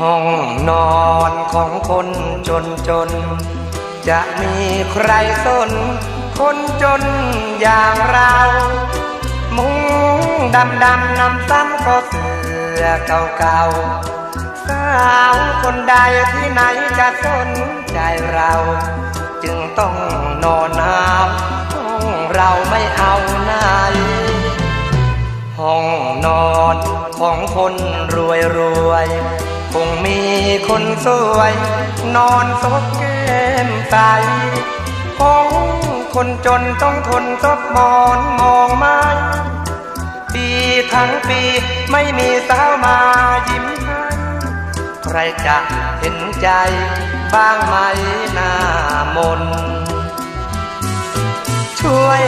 ห้องนอนของคนจนจน จะมีใครสน คนจนอย่างเรา มุ้งดำดำนำซ้ำก็เสือเก่าๆสาวคนใดที่ไหนจะสนใจเรา จึงต้องนอนหาวห้องเราไม่เอาไหนห้องนอนของคนรวยรวย คงมีคนสวย นอนซบแก้มใสห้องคนจนต้องทนซบหมอนมองไม้ปีทั้งปีไม่มีสาวมายิ้มให้ใครจะเห็นใจบ้างไหมหน้ามน ช่วย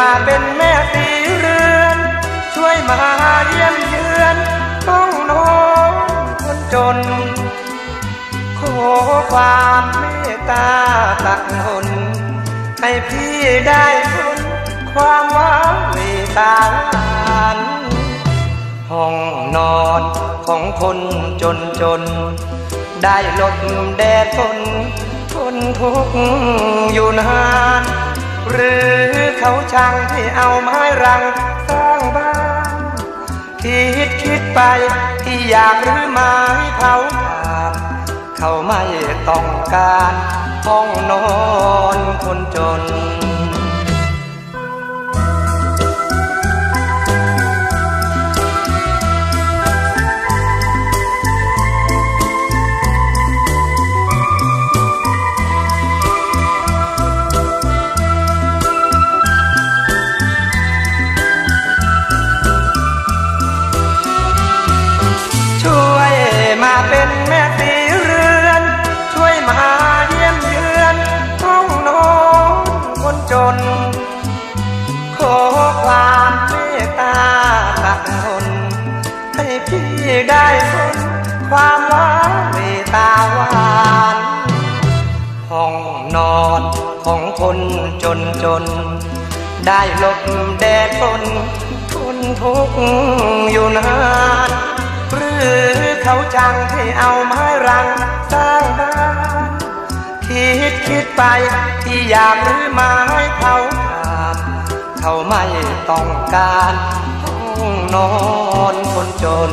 มาเป็นแม่สีเรือน ช่วยมาเยี่ยมเยื น ขอความเมตตาตักหนให้พี่ได้พ้นความว้าเหวตาหวานห้องนอนของคนจนจน ได้หลบแดดฝนทนทุกข์อยู่นาน หรือเขาช่างที่เอาไม้รังสร้างบ้านคิดคิด ไป ที่อยากหรือไม้เผาผ่านเขาไม่ต้องการห้องนอนคนจน ได้ทนความหวานเมตตาหวานห้องนอนของคนจนจน ได้หลบแดดฝนทนทุกข์อยู่นานหรือเขาจังที่เอาไม้รังสร้างบ้านคิดคิดไปที่อยากรื้อไม้เขาขาดเขาไม่ต้องการ ห้องนอนคนจน